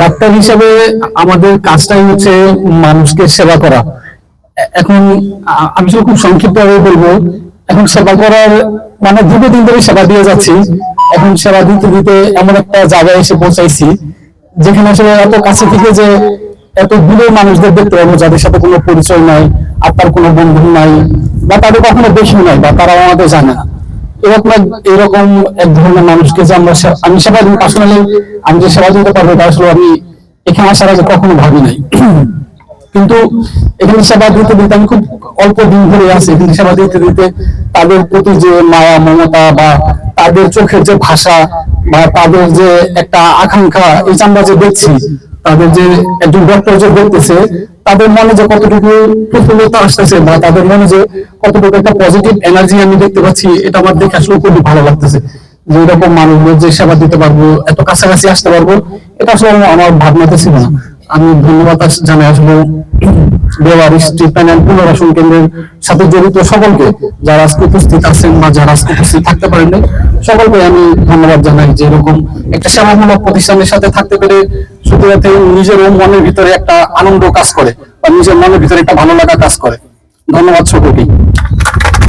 Doctor হিসেবে আমাদের কাজটাই হচ্ছে মানুষকে সেবা করা। এখন আমি আসলে খুব সংক্ষিপ্ত ভাবে বলব, এখন সেবা করার মানে দীর্ঘদিন ধরে সেবা দিয়ে যাচ্ছি। এখন সেবা দিতে দিতে এমন একটা জায়গায় এসে পৌঁছাইছি, যেখানে আসলে এত কাছে থেকে যে এত দূরের মানুষদের দেখতে পাবো, যাদের সাথে কোনো পরিচয় নাই আপনার কোনো বন্ধু নাই, বা তাদের কখনো দেখি নাই, বা তারা আমাদের জানে না। এরকম এরকম এক ধরনের মানুষকে যে আমরা আমি সেবা পার্সোনালি আমি যে সেবা দিতে পারব তা আসলে আমি এখানে আসার আগে কখনো ভাবি নাই। কিন্তু এখানে সেবা দিতে দিতে আমি খুব অল্প দিন ধরে আছি। কিন্তু সেবা দিতে দিতে তাদের প্রতি যে মায়া, মমতা বা তাদের চোখের যে ভাষা বা তাদের যে একটা আকাঙ্ক্ষা, এই যে আমরা যে দেখছি তাদের যে একজন ডক্টর যে দেখতেছে তাদের মনে যে কতটুকু প্রফুল্লতা আসতেছে বা তাদের মনে যে কতটুকু একটা পজিটিভ এনার্জি আমি দেখতে পাচ্ছি, এটা আমার দেখে আসলে খুবই ভালো লাগতেছে। যে এরকম মানুষদের যে সেবা দিতে পারব, এত কাছাকাছি আসতে পারব, এটা আসলে আমার ভাবনাতে ছিল না। আমি ধন্যবাদ জানাই আসলে দেওয়ার ট্রিটমেন্ট অ্যান্ড পুনর্বাসন কেন্দ্রের সাথে জড়িত সকলকে, যারা আজকে উপস্থিত আছেন বা যারা আজকে উপস্থিত থাকতে পারেন সকলকে আমি ধন্যবাদ জানাই যে এরকম একটা সেবামূলক প্রতিষ্ঠানের সাথে থাকতে পেরে যাতে নিজেরও মনের ভিতরে একটা আনন্দ কাজ করে, বা নিজের মনের ভিতরে একটা ভালো লাগা কাজ করে। ধন্যবাদ সকলকে